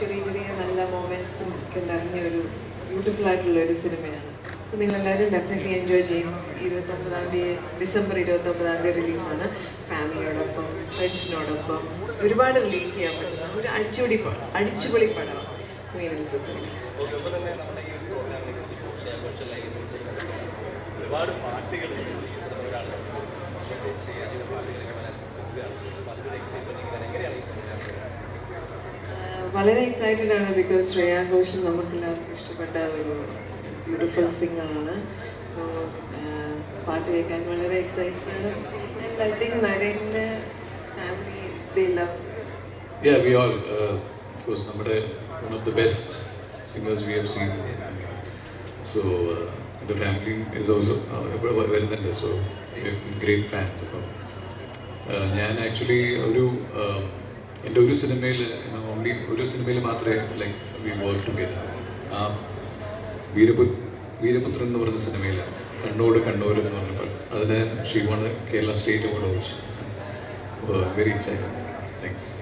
ചെറിയ ചെറിയ നല്ല മൊമെന്റ്സും ഒക്കെ നിറഞ്ഞ ഒരു ബ്യൂട്ടിഫുൾ ആയിട്ടുള്ള ഒരു സിനിമയാണ്. സോ നിങ്ങളെല്ലാവരും ഡെഫിനറ്റ്ലി എൻജോയ് ചെയ്യും ഇരുപത്തൊമ്പതാം തീയതി ഡിസംബർ ഇരുപത്തൊമ്പതാം തീയതി റിലീസാണ് ഫാമിലിയോടൊപ്പം ഫ്രണ്ട്സിനോടൊപ്പം ഒരുപാട് റിലേറ്റ് ചെയ്യാൻ പറ്റുന്ന ഒരു അടിച്ചുപൊളി പടം അടിച്ചുപൊളി പടമാണ് ഒരുപാട് എലിസബത്ത് വളരെ എക്സൈറ്റഡ് ആണ് ബിക്കോസ് ശ്രേയാ ഘോഷൽ നമുക്കെല്ലാവർക്കും ഇഷ്ടപ്പെട്ട ഒരു ബ്യൂട്ടിഫുൾ സിംഗറാണ് സോ പാട്ട് കേൾക്കാൻ വളരെ എക്സൈറ്റഡ് ആണ്. I think love Yeah, we all, uh, നമ്മുടെ one of the best singers we have seen. So, uh, the family is also uh, വരുന്നുണ്ട്. സോ ഗ്രേറ്റ് ഫാൻസ് അപ്പം uh, ഞാൻ ആക്ച്വലി ഒരു uh, എന്റെ ഒരു സിനിമയിൽ ഓൺലി ഒരു സിനിമയിൽ മാത്രമേ ലൈക്ക് വി വർക്ക് ടുഗെദർ ആ വീരപു വീരപുത്രൻ എന്ന് പറയുന്ന സിനിമയിലാണ് കണ്ണോട് കണ്ണൂർ എന്ന് പറഞ്ഞപ്പോൾ അതിന് she ഷീവാണ് Kerala state award very excited thanks